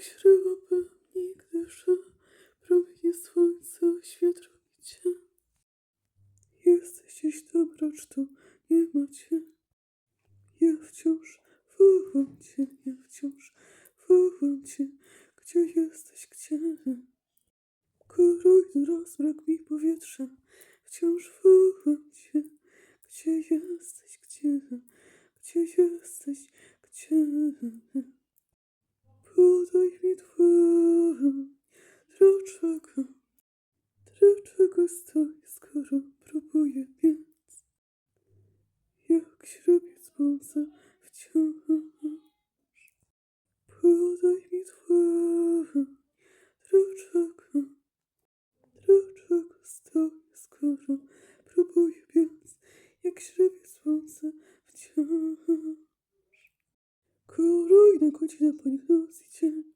pomyślałabym nigdy, że promienie słońca oświetlą cię. Jesteś racz tu, nie ma cię. Ja wciąż wołam cię, ja wciąż wołam cię. Gdzie jesteś, gdzie? Korojny rozmrak mi powietrza. Wciąż wołam cię. Gdzie jesteś, gdzie? Gdzie jesteś, gdzie? Podaj mi dłoń. Dlaczego? Dlaczego stoję, skoro próbuję biec? Jak śrubiec bąsa wciąż. Podaj mi dłoń. Dlaczego? Dlaczego stoję, skoro próbuję biec? Jak śrubiec bąsa wciąż. Kolejna godzina po nich.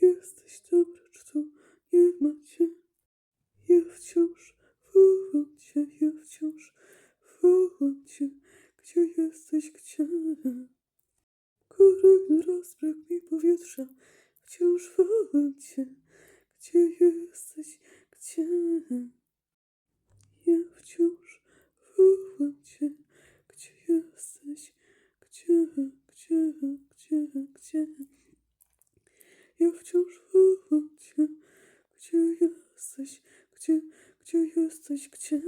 Jesteś tam, lecz tu nie ma cię. Ja wciąż wołam cię, ja wciąż wołam cię. Gdzie jesteś, gdzie? Kolejny rozbrak mi powietrza. Wciąż wołam cię. Gdzie jesteś, gdzie? Ja wciąż wołam cię. Gdzie jesteś, gdzie, gdzie, gdzie, gdzie? Ja wciąż wołam cię. Gdzie jesteś, gdzie, gdzie jesteś, gdzie?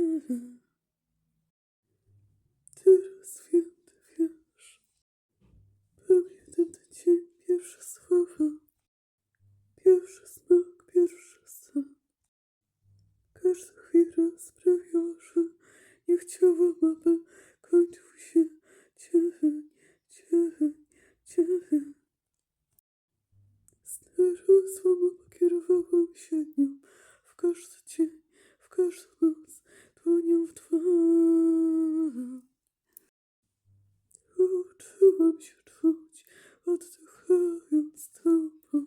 Teraz wiem, ty wiesz. Pamiętam ten dzień, pierwsze słowa. Pierwszy smak, pierwszy sen. Każda chwila sprawiała, że nie chciałam, aby kończył się dzień, dzień, dzień. A kierowałam się nią w każdy dzień, każdą noc, dłonią w dłoń. Uczyłam się czuć, oddychając tobą.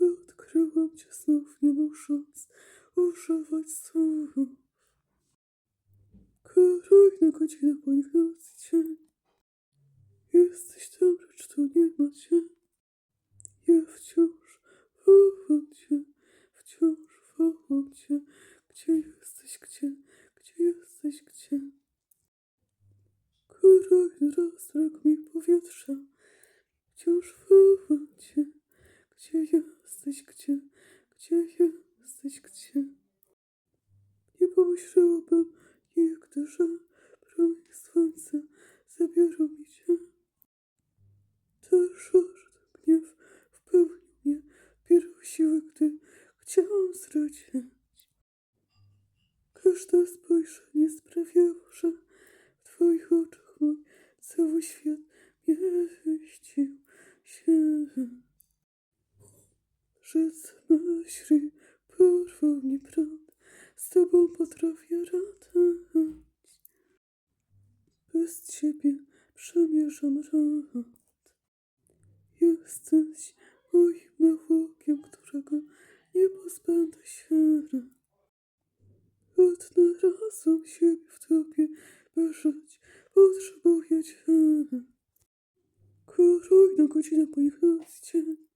Odkryłam cię znów, nie musząc używać słów. Kolejna godzina po nich noc i dzień. Jesteś tam, lecz tu nie ma cię. Ja wciąż wołam cię, wciąż wołam cię. Gdzie jesteś, gdzie, gdzie jesteś, gdzie? Kolejny rozbrak mi powietrza. Wciąż wołam cię. Gdzie jesteś, gdzie, gdzie jesteś, gdzie? Nie pomyślałabym nigdy, że promienie słońca zabiorą mi cię. Ten żart, gniew wpełnił mnie, bierał siły, gdy chciałam zdradzić. Każde spojrzenie sprawiało, że w twoich oczach mój cały świat mieścił się. Z myśli porwał mnie prąd, z tobą potrafię radać. Bez ciebie przemierzam rad. Jesteś moim nałogiem, którego nie pozbędę się. Odnalazłam siebie w tobie, żyć potrzebuję cię. Kolejna godzina po ich noc dzień.